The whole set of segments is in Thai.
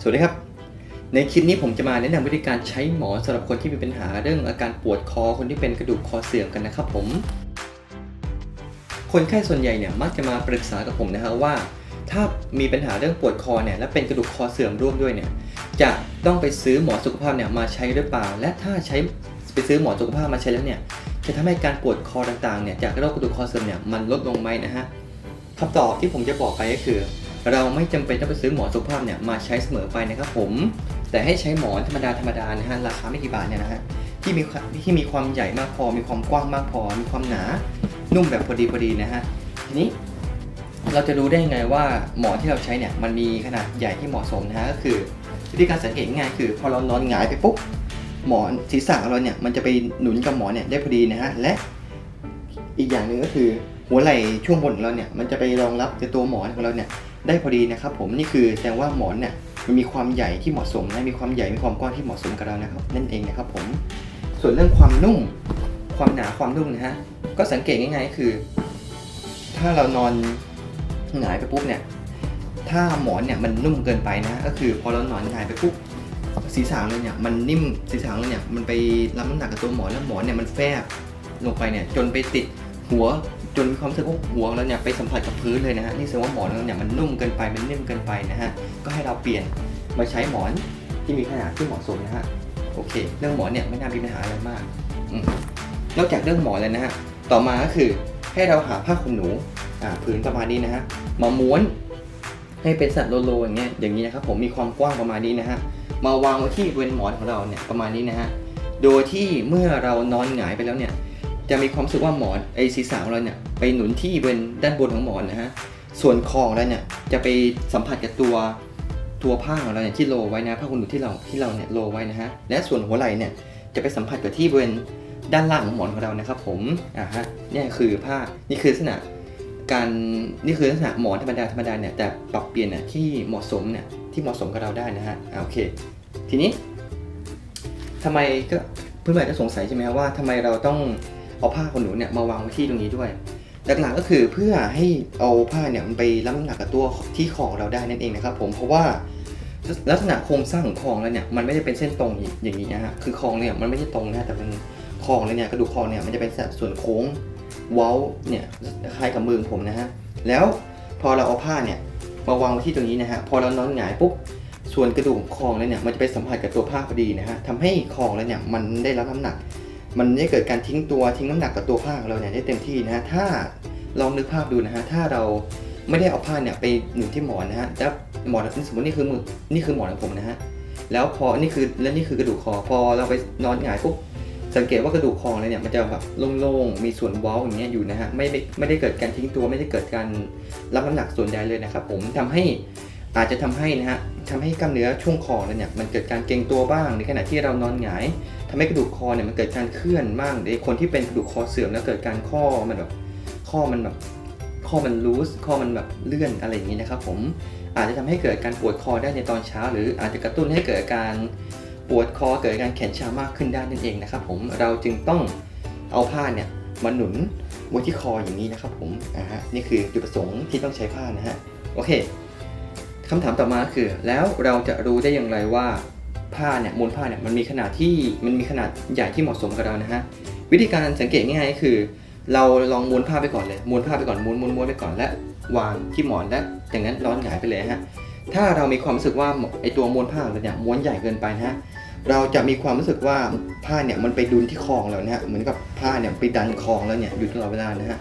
สวัสดีครับ ในคลิปนี้ผมจะมาแนะนำวิธีการใช้หมอนสำหรับคนที่มีปัญหาเรื่องอาการปวดคอคนที่เป็นกระดูกคอเสื่อมกันนะครับผม คนไข้ส่วนใหญ่เนี่ยมักจะมาปรึกษากับผมนะฮะว่า ถ้ามีปัญหาเรื่องปวดคอเนี่ยและเป็นกระดูกคอเสื่อมร่วมด้วยเนี่ยจะต้องไปซื้อหมอนสุขภาพเนี่ยมาใช้หรือเปล่า และถ้าใช้ไปซื้อหมอนสุขภาพมาใช้แล้วเนี่ยจะทำให้การปวดคอต่างๆเนี่ยจากโรคกระดูกคอเสื่อมเนี่ยมันลดลงไหมนะฮะคำตอบที่ผมจะบอกไปก็คือ เราไม่จำเป็นต้องไปซื้อหมอนสุขภาพเนี่ยมาใช้เสมอไปนะครับผม แต่ให้ใช้หมอนธรรมดาธรรมดานะฮะราคาไม่กี่บาทเนี่ยนะฮะที่มีที่มีความใหญ่มากพอ มีความกว้างมากพอ มีความหนา นุ่มแบบพอดีพอดีนะฮะทีนี้เราจะรู้ได้ไงว่าหมอนที่เราใช้เนี่ยมันมีขนาดใหญ่ที่เหมาะสมนะฮะก็คือวิธีการสังเกตง่ายคือพอเรานอนหงายไปปุ๊บหมอนศีรษะเราเนี่ยมันจะไปหนุนกับหมอนเนี่ยได้พอดีนะฮะและอีกอย่างหนึ่งก็คือหัวไหล่ช่วงบนของเราเนี่ยมันจะไปรองรับตัวหมอนของเราเนี่ย ได้พอดีนะครับผมนี่คือแสดงว่าหมอนเนี่ยมันมีความใหญ่ที่เหมาะสมนะมีความใหญ่มีความกว้างที่เหมาะสมกับเรานะครับนั่นเองนะครับผมส่วนเรื่องความนุ่ม ความหนาความนุ่มนะฮะก็สังเกตง่ายๆคือ ถ้าเรานอนหงายไปปุ๊บเนี่ยถ้าหมอนเนี่ยมันนุ่มเกินไปนะก็คือพอเรานอนหงายไปปุ๊บศีรษะเราเนี่ยมันนิ่มศีรษะเราเนี่ยมันไปรับน้ำหนักกับตัวหมอนแล้วหมอนเนี่ยมันแฟบลงไปเนี่ยจนไปติด หัวจนมีความรู้สึกว่าหัวเราเนี่ยไปสัมผัสกับพื้นเลยนะฮะนี่แสดงว่าหมอนเราเนี่ยมันนุ่มเกินไปมันนิ่มเกินไปนะฮะก็ให้เราเปลี่ยนมาใช้หมอนที่มีขนาดที่เหมาะสมนะฮะโอเค เรื่องหมอนเนี่ยไม่น่ามีปัญหาอะไรมากนอกจากเรื่องหมอนแล้วนะฮะต่อมาก็คือให้เราหาผ้าขนหนูอ่าผืนประมาณนี้นะฮะมาม้วนให้เป็นสัตว์โลโลอย่างเงี้ยอย่างนี้นะครับผมมีความกว้างประมาณนี้นะฮะมาวางไว้ที่บริเวณหมอนของเราเนี่ยประมาณนี้นะฮะโดยที่เมื่อเรานอนหงายไปแล้วเนี่ย จะมีความรู้สึกว่าหมอนไอศีรษะของเราเนี่ยไปหนุนที่บนด้านบนของหมอนนะฮะส่วนคอของเราเนี่ยจะไปสัมผัสกับตัวตัวผ้าของเราเนี่ยที่โลไว้นะผ้าขนหนูที่เราที่เราเนี่ยโลไว้นะฮะและส่วนหัวไหล่เนี่ยจะไปสัมผัสกับที่บริเวณด้านล่างของหมอนของเรานะครับ ผมอ่าฮะนี่คือผ้านี่คือลักษณะการนี่คือลักษณะหมอนธรรมดาธรรมดาเนี่ยแต่ปรับเปลี่ยนเนี่ยที่เหมาะสมเนี่ยที่เหมาะสมกับเราได้นะฮะอ่าโอเค ทีนี้ทำไมก็เพื่อนๆก็สงสัยใช่ไหมครับว่าทำไมเราต้อง เอาผ้าขนหนูเนี่ยมาวางไว้ที่ตรงนี้ด้วยหลักๆก็คือเพื่อให้เอาผ้าเนี่ยมันไปรับน้ำหนักกับตัวที่ของเราได้นั่นเองนะครับผมเพราะว่าลักษณะโครงสร้างของคองแล้วเนี่ยมันไม่ได้เป็นเส้นตรงอย่างนี้นะฮะคือคองเนี่ยมันไม่ใช่ตรงนะแต่มันคองเลยเนี่ยกระดูกคอเนี่ยมันจะเป็นส่วนโค้งเว้าเนี่ยคล้ายกับมือผมนะฮะแล้วพอเราเอาผ้าเนี่ยมาวางไว้ที่ตรงนี้นะฮะพอเรานอนหงายปุ๊บส่วนกระดูกคองแล้วเนี่ยมันจะไปสัมผัสกับตัวผ้าพอดีนะฮะทำให้คองแล้วเนี่ยมันได้รับน้ำหนัก มันได้เกิดการทิ้งตัวทิ้งน้ำหนักกับตัวผ้าของเราเนี่ยได้เต็มที่นะฮะถ้าลองนึกภาพดูนะฮะถ้าเราไม่ได้เอาผ้าเนี่ยไปหนุนที่หมอนนะฮะแล้วหมอนสมมตินี่คือมือนี่คือหมอนของผมนะฮะแล้วพอนี่คือแล้วนี่คือกระดูกคอพอเราไปนอนหงายปุ๊บสังเกตว่ากระดูกคอเลยเนี่ยมันจะแบบโล่งๆมีส่วนว้าอย่างเงี้ยอยู่นะฮะไม่ไม่ไม่ได้เกิดการทิ้งตัวไม่ได้เกิดการรับน้ำหนักส่วนใดเลยนะครับผมทำให้อาจจะทำให้นะฮะ ทำให้กล้ามเนื้อช่วงคอเนี่ยมันเกิดการเกร็งตัวบ้างในขณะที่เรานอนหงายทำให้กระดูกคอเนี่ยมันเกิดการเคลื่อนบ้างในคนที่เป็นกระดูกคอเสื่อมแล้วเกิดการข้อมันแบบข้อมันแบบข้อมันลูสข้อมันแบบเลื่อนอะไรอย่างนี้นะครับผมอาจจะทำให้เกิดการปวดคอได้ในตอนเช้า หรืออาจจะกระตุ้นให้เกิดการปวดคอเกิดการแขนชามากขึ้นได้นั่นเองนะครับผมเราจึงต้องเอาผ้าเนี่ยมาหนุนไว้ที่คออย่างนี้นะครับผมอ่าฮะนี่คือจุดประสงค์ที่ต้องใช้ผ้านะฮะโอเค คำถามต่อมาคือ แล้วเราจะรู้ได้อย่างไรว่าผ้าเนี่ยมวลผ้าเนี่ยมันมีขนาดที่มันมีขนาดใหญ่ที่เหมาะสมกับเรานะฮะวิธีการสังเกตง่ายๆก็คือ เราลองม้วนผ้าไปก่อนเลยม้วนผ้าไปก่อนม้วนม้วนม้วนไปก่อนและวางที่หมอนและจากนั้นร้อนหงายไปเลยฮะถ้าเรามีความรู้สึกว่าไอตัวม้วนผ้าเราเนี่ยม้วนใหญ่เกินไปนะฮะเราจะมีความรู้สึกว่าผ้าเนี่ยมันไปดุลที่คองเราเนะฮะเหมือนกับผ้าเนี่ยไปดันคอของเราเนี่ยอยู่ตลอดเวลานะฮะ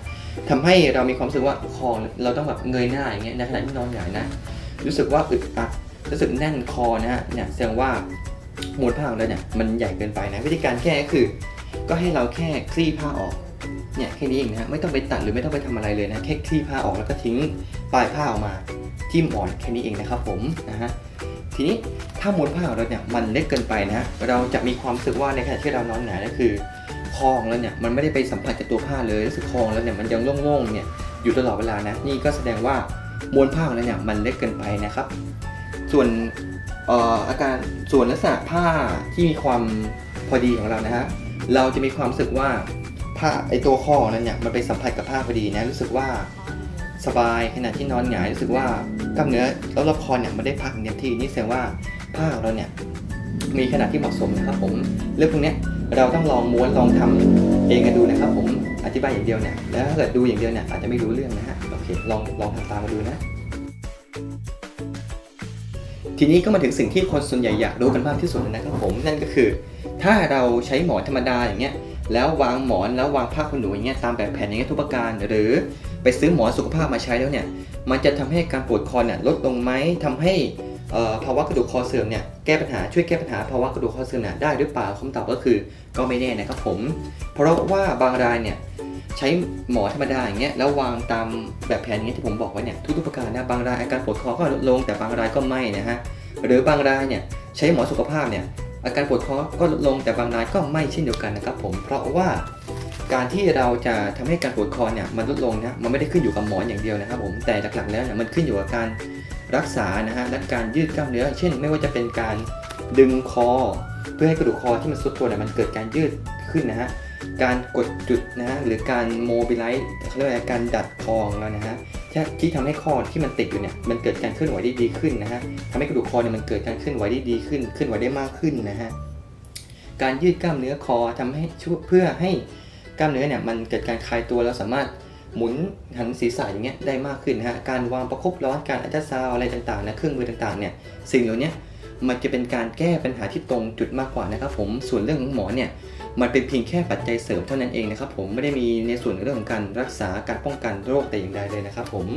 ทำให้เรามีความรู้สึกว่าคอเราต้องแบบเงยหน้าอย่างเงี้ยในขณะที่นอนหงายนะ รู้สึกว่าอึดอัดรู้สึกแน่นคอนะฮะเนี่ยแสดงว่ามวลผ้าของเราเนี่ยมันใหญ่เกินไปนะวิธีการแก้ก็คือ ก็ให้เราแค่คลี่ผ้าออกเนี่ยแค่นี้เองนะฮะไม่ต้องไปตัดหรือไม่ต้องไปทำอะไรเลยนะแค่คลี่ผ้าออกแล้วก็ทิ้งปลายผ้าออกมาจิ้มอ่อนแค่นี้เองนะครับผมนะฮะทีนี้ถ้ามวลผ้าของเราเนี่ยมันเล็กเกินไปนะฮะเราจะมีความรู้สึกว่าในขณะที่เรานอนหงายก็คือคอของเราเนี่ยมันไม่ได้ไปสัมผัสกับตัวผ้าเลยรู้สึกคอของเราเนี่ยมันยังโล่งๆเนี่ยอยู่ตลอดเวลานะนี่ก็แสดงว่า มวลผ้าของเราเนี่ยมันเล็กเกินไปนะครับ ส่วนอาการส่วนลักษณะผ้าที่มีความพอดีของเรานะฮะเราจะมีความรู้สึกว่าผ้าไอตัวคอของเราเนี่ยมันไปสัมผัสกับผ้าพอดีนะรู้สึกว่าสบายขณะที่นอนหงายรู้สึกว่ากล้ามเนื้อล้วรอบคอเนี่ยไม่ได้พักอย่างเต็มที่นี่แสดงว่าผ้าของเราเนี่ยมีขนาดที่เหมาะสมนะครับผมเรื่องพวกนี้เราต้องลองม้วนลองทำเองกันดูนะครับผมอธิบายอย่างเดียวเนี่ยแล้วถ้าเกิดดูอย่างเดียวเนี่ยอาจจะไม่รู้เรื่องนะฮะ เคลองลองทำตามมาดูนะ ทีนี้ก็มาถึงสิ่งที่คนส่วนใหญ่อยากรู้กันมากที่สุดนะครับผมนั่นก็คือ ถ้าเราใช้หมอนธรรมดาอย่างเงี้ยแล้ววางหมอนแล้ววางผ้าขนหนูอย่างเงี้ยตามแบบแผนอย่างเงี้ยทุกประการ หรือไปซื้อหมอนสุขภาพมาใช้แล้วเนี่ยมันจะทำให้การปวดคอเนี่ยลดลงไหมทำให้ภาวะกระดูกคอเสื่อมเนี่ยแก้ปัญหาช่วยแก้ปัญหาภาวะกระดูกคอเสื่อมเนี่ยได้หรือเปล่าคำตอบก็คือก็ไม่แน่นะครับผม เพราะว่าบางรายเนี่ย ใช้หมอธรรมดาอย่างเงี้ยแล้ววางตามแบบแผนอย่างเงี้ยที่ผมบอกไว้เนี่ยทุกๆประการนะบางรายอาการปวดคอก็ลดลงแต่บางรายก็ไม่นะฮะหรือบางรายเนี่ยใช้หมอสุขภาพเนี่ยอาการปวดคอก็ลดลงแต่บางรายก็ไม่เช่นเดียวกันนะครับผมเพราะว่าการที่เราจะทำให้การปวดคอเนี่ยมันลดลงนะมันไม่ได้ขึ้นอยู่กับหมอนอย่างเดียวนะครับผมแต่หลักๆแล้วเนี่ยมันขึ้นอยู่กับการรักษานะฮะและการยืดกล้ามเนื้อ เช่น ไม่ว่าจะเป็นการดึงคอ เพื่อให้กระดูกคอที่มันซุดตัวเนี่ยมันเกิดการยืดขึ้นนะฮะ การกดจุดนะฮะหรือการโมบิไลซ์เขาเรียกว่าการดัดคอของเรานะฮะที่ที่ทำให้คอที่มันติดอยู่เนี่ยมันเกิดการเคลื่อนไหวได้ดีขึ้นนะฮะทำให้กระดูกคอเนี่ยมันเกิดการเคลื่อนไหวได้ดีขึ้นเคลื่อนไหวได้มากขึ้นนะฮะการยืดกล้ามเนื้อคอทำให้ช่วยเพื่อให้กล้ามเนื้อเนี่ยมันเกิดการคลายตัวแล้วสามารถหมุนหันศีรษะอย่างเงี้ยได้มากขึ้นนะฮะการวางประคบร้อนการอัลตราซาวอะไรต่างๆนะเครื่องมือต่างๆเนี่ยสิ่งเหล่านี้ มันจะเป็นการแก้ปัญหาที่ตรงจุดมากกว่านะครับผมส่วนเรื่องของหมอเนี่ยมันเป็นเพียงแค่ปัจจัยเสริมเท่านั้นเองนะครับผมไม่ได้มีในส่วนเรื่องของการรักษาการป้องกันโรคแต่อย่างใดเลยนะครับผม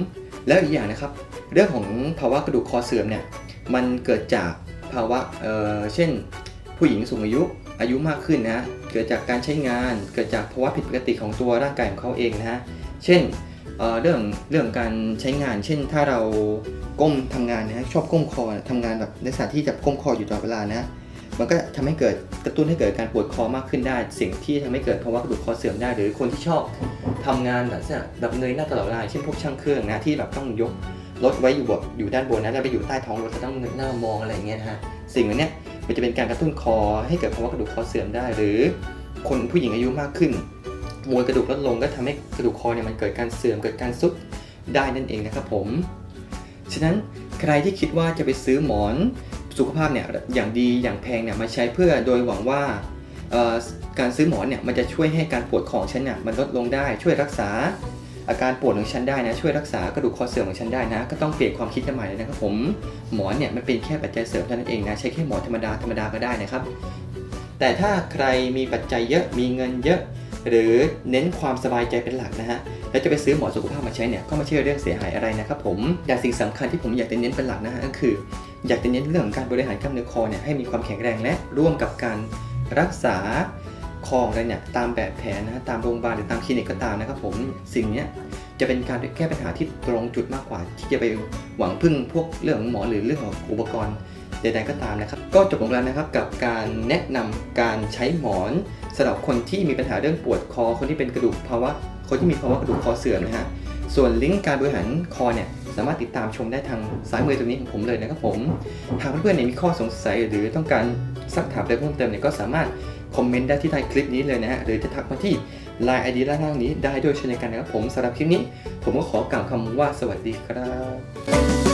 แล้วอีกอย่างนะครับ เรื่องของภาวะกระดูกคอเสื่อมเนี่ยมันเกิดจากภาวะเเช่น ผู้หญิงสูงอายุอายุมากขึ้นนะฮะเกิดจากการใช้งาน เกิดจากภาวะผิดปกติของตัวร่างกายของเขาเองนะฮะเช่น เรื่องเรื่องการใช้งาน เช่น ถ้าเราก้มทำงานนะฮะชอบก้มคอทำงานแบบในสถานที่จะก้มคออยู่ตลอดเวลานะมันก็ทำให้เกิดกระตุ้นให้เกิดการปวดคอมากขึ้นได้ สิ่งที่ทำให้เกิดภาวะกระดูกคอเสื่อมได้ หรือคนที่ชอบทำงานแบบแบบเงยหน้าตลอดเวลาเช่นพวกช่างเครื่องนะที่แบบต้องยกรถไว้อยู่บนอยู่ด้านบนนะแล้วไปอยู่ใต้ท้องรถจะต้องเงยหน้ามองอะไรอย่างเงี้ยนะฮะสิ่งเหล่านี้มันจะเป็นการกระตุ้นคอให้เกิดภาวะกระดูกคอเสื่อมได้ หรือคนผู้หญิงอายุมากขึ้น มวลกระดูกลดลงก็ทำให้กระดูกคอเนี่ยมันเกิดการเสื่อมเกิดการซุดได้นั่นเองนะครับผม ฉะนั้นใครที่คิดว่าจะไปซื้อหมอนสุขภาพเนี่ยอย่างดีอย่างแพงเนี่ยมาใช้เพื่อโดยหวังว่าการซื้อหมอนเนี่ยมันจะช่วยให้การปวดของฉันเนี่ยมันลดลงได้ช่วยรักษา อาการปวดของฉันได้นะช่วยรักษากระดูกคอเสื่อมของฉันได้นะ ก็ต้องเปลี่ยนความคิดกันใหม่เลยนะครับผมหมอนเนี่ยมันเป็นแค่ปัจจัยเสริมเท่านั้นเองนะใช้แค่หมอนธรรมดาธรรมดาก็ได้นะครับ แต่ถ้าใครมีปัจจัยเยอะมีเงินเยอะ หรือเน้นความสบายใจเป็นหลักนะฮะ แล้วจะไปซื้อหมอสุขภาพมาใช้เนี่ยก็ไม่ใช่เรื่องเสียหายอะไรนะครับผม แต่สิ่งสำคัญที่ผมอยากจะเน้นเป็นหลักนะฮะก็คือ อยากจะเน้นเรื่องการบริหารกล้ามเนื้อคอเนี่ยให้มีความแข็งแรงและร่วมกับการรักษาคอองเรเนี่ยตามแบบแผนนะฮะตามโรงพยาบาลหรือตามคลินิกก็ตามนะครับผมสิ่งนี้จะเป็นการแก้ปัญหาที่ตรงจุดมากกว่า ที่จะไปหวังพึ่งพวกเรื่องของหมอหรือเรื่องของอุปกรณ์ ใดๆก็ตามนะครับ ก็จบลงแล้วนะครับกับการแนะนำการใช้หมอนสำหรับคนที่มีปัญหาเรื่องปวดคอ คนที่เป็นกระดูกภาวะ คนที่มีภาวะกระดูกคอเสื่อมนะฮะ ส่วนลิงก์การบริหารคอเนี่ยสามารถติดตามชมได้ทางซ้ายมือตรงนี้ของผมเลยนะครับผม หากเพื่อนๆเนี่ยมีข้อสงสัยหรือต้องการซักถามอะไรเพิ่มเติมเนี่ยก็สามารถคอมเมนต์ได้ที่ใต้คลิปนี้เลยนะฮะ หรือจะทักมาที่ Line ID ด้านล่างนี้ได้ด้วยเช่นกันนะครับผมสำหรับคลิปนี้ ผมก็ขอกล่าวคำว่าสวัสดีครับ